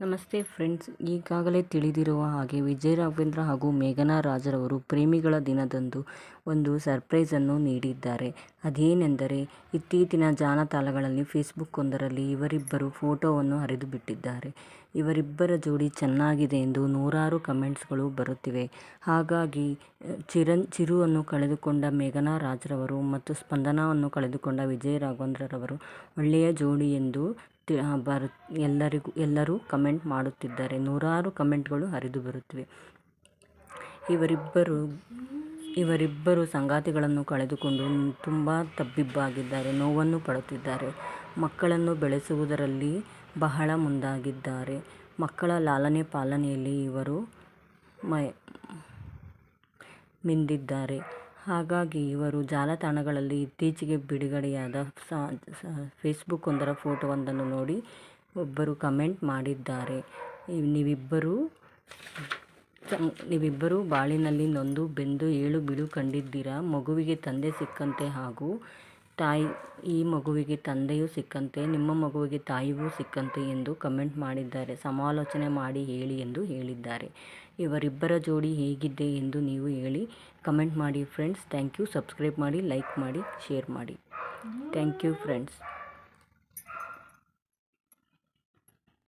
ನಮಸ್ತೆ ಫ್ರೆಂಡ್ಸ್, ಈಗಾಗಲೇ ತಿಳಿದಿರುವ ಹಾಗೆ ವಿಜಯ ರಾಘವೇಂದ್ರ ಹಾಗೂ ಮೇಘನಾ ರಾಜರವರು ಪ್ರೇಮಿಗಳ ದಿನದಂದು ಒಂದು ಸರ್ಪ್ರೈಸನ್ನು ನೀಡಿದ್ದಾರೆ. ಅದೇನೆಂದರೆ, ಇತ್ತೀಚಿನ ಜಾಲತಾಣಗಳಲ್ಲಿ ಫೇಸ್ಬುಕ್ ಒಂದರಲ್ಲಿ ಇವರಿಬ್ಬರು ಫೋಟೋವನ್ನು ಹರಿದು ಬಿಟ್ಟಿದ್ದಾರೆ. ಇವರಿಬ್ಬರ ಜೋಡಿ ಚೆನ್ನಾಗಿದೆ ಎಂದು ನೂರಾರು ಕಮೆಂಟ್ಸ್ಗಳು ಬರುತ್ತಿವೆ. ಹಾಗಾಗಿ, ಚಿರನ್, ಚಿರುವನ್ನು ಕಳೆದುಕೊಂಡ ಮೇಘನಾ ರಾಜರವರು ಮತ್ತು ಸ್ಪಂದನವನ್ನು ಕಳೆದುಕೊಂಡ ವಿಜಯ ರಾಘವೇಂದ್ರರವರು ಒಳ್ಳೆಯ ಜೋಡಿ ಎಂದು ಬರು, ಎಲ್ಲರಿಗೂ, ಎಲ್ಲರೂ ಕಮೆಂಟ್ ಮಾಡುತ್ತಿದ್ದಾರೆ. ನೂರಾರು ಕಮೆಂಟ್ಗಳು ಹರಿದು ಬರುತ್ತಿವೆ. ಇವರಿಬ್ಬರು ಇವರಿಬ್ಬರು ಸಂಗಾತಿಗಳನ್ನು ಕಳೆದುಕೊಂಡು ತುಂಬ ತಬ್ಬಿಬ್ಬಾಗಿದ್ದಾರೆ. ನೋವನ್ನು ಪಡುತ್ತಿದ್ದಾರೆ. ಮಕ್ಕಳನ್ನು ಬೆಳೆಸುವುದರಲ್ಲಿ ಬಹಳ ಮುಂದಾಗಿದ್ದಾರೆ. ಮಕ್ಕಳ ಲಾಲನೆ ಪಾಲನೆಯಲ್ಲಿ ಇವರು ಮೈ, ಮಿಂದಿದ್ದಾರೆ. ಹಾಗಾಗಿ ಇವರು ಜಾಲತಾಣಗಳಲ್ಲಿ ಇತ್ತೀಚೆಗೆ ಬಿಡುಗಡೆಯಾದ ಫೇಸ್ಬುಕ್ ಒಂದರ ಫೋಟೋವೊಂದನ್ನು ನೋಡಿ ಒಬ್ಬರು ಕಮೆಂಟ್ ಮಾಡಿದ್ದಾರೆ. ನೀವಿಬ್ಬರೂ ನೀವಿಬ್ಬರೂ ಬಾಳಿನಲ್ಲಿ ನೊಂದು, ಬೆಂದು, ಏಳು, ಬೀಳು ಕಂಡಿದ್ದೀರಾ? ಮಗುವಿಗೆ ತಂದೆ ಸಿಕ್ಕಂತೆ ಹಾಗೂ ತಾಯಿ, ಈ ಮಗುವಿಗೆ ತಂದೆಯೂ ಸಿಕ್ಕಂತೆ, ನಿಮ್ಮ ಮಗುವಿಗೆ ತಾಯಿಯೂ ಸಿಕ್ಕಂತೆ ಎಂದು ಕಮೆಂಟ್ ಮಾಡಿದ್ದಾರೆ. ಸಮಾಲೋಚನೆ ಮಾಡಿ ಹೇಳಿ ಎಂದು ಹೇಳಿದ್ದಾರೆ. ಇವರಿಬ್ಬರ ಜೋಡಿ ಹೇಗಿದೆ ಎಂದು ನೀವು ಹೇಳಿ ಕಮೆಂಟ್ ಮಾಡಿ ಫ್ರೆಂಡ್ಸ್. Thank you. ಸಬ್ಸ್ಕ್ರೈಬ್ ಮಾಡಿ, ಲೈಕ್ ಮಾಡಿ, ಶೇರ್ ಮಾಡಿ. Thank you friends.